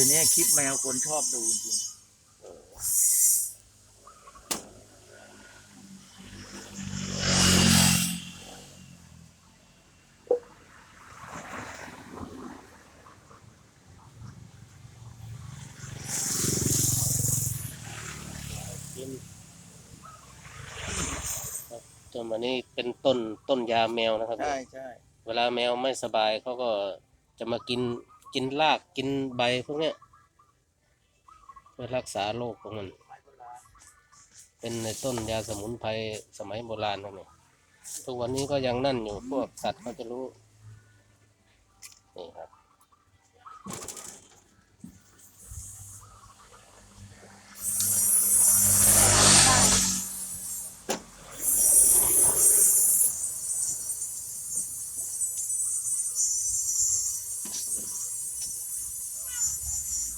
ดี๋ยวนี้คลิปแมวคนชอบดูจริงกินครับต้นอันนี้เป็นต้นต้นยาแมวนะครับ ใช่ใช่เวลาแมวไม่สบายเขาก็จะมากิน กินรากกินใบพวกเนี้ยเพื่อรักษาโรคของมัน เป็นในต้นยาสมุนไพรสมัยโบราณนั่นเองทุกวันนี้ก็ยังนั่นอยู่พวกสัตว์เขาจะรู้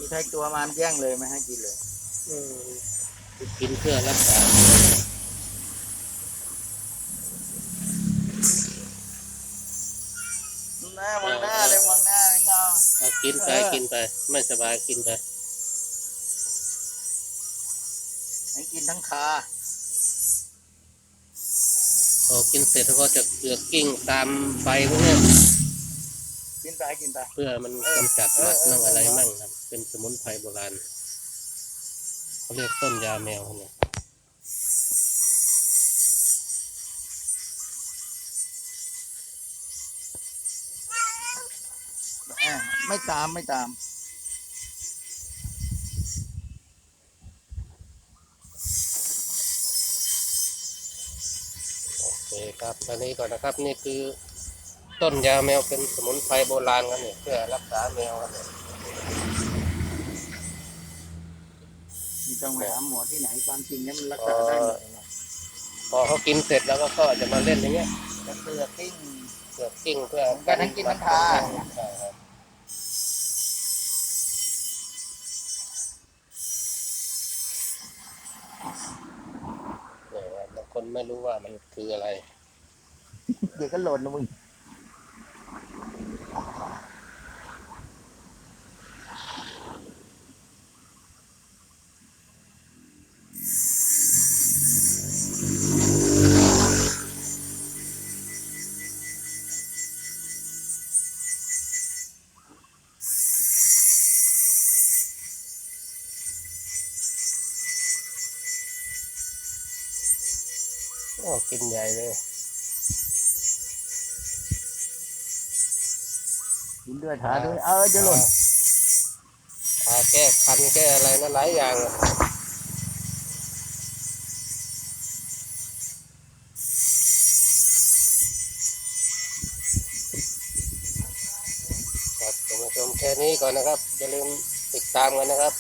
ที่แท็กตัวมันแย่งเลยไม่ให้กินเลยกินเพื่อรักษาหน้ามองหน้าเลยมองหน้าเลยเงาเอากินไปเออกินไป ไม่สบายกินไปให้กินทั้งคาพอกินเสร็จแล้วก็จะเกลือกกิ้งตามใบพวกเนี้ ยกินไปกินไป เพื่อมันเออกำจัดเออมัดเออมั่งอะไรเออมั่งครับ เป็นสมุนไพรโบราณเขาเรียกต้นยาแมวเนี่ยอะไม่ตามไม่ตามโอเคครับตอนนี้ก่อนนะครับนี่คือ ต้นยาแมวเป็นสมุนไพรโบราณกันเนี่ยเพื่อรักษาแมวกันเนี่ยไม่ต้องไปหาหมอที่ไหนความจริงเนี่ยมันรักษาได้หมดเลยนะพอเขากินเสร็จแล้วก็ก็จะมาเล่นอย่างเงี้ยจะเกลือกิ้ง เกลือกกิ้งเพื่อการให้กินทั้งทาใช่ครับเนี่ยครับบางคนไม่รู้ว่ามันคืออะไร เดี๋ยวก็หล่นนะมึง โอ้กินใหญ่เลยกินด้วยทาด้วยเออจะหล่นทาแก้คันแก้อะไรนะหลายอย่างอะครับท่านผู้ชมแค่นี้ก่อนนะครับ อย่าลืมติดตามกันนะครับ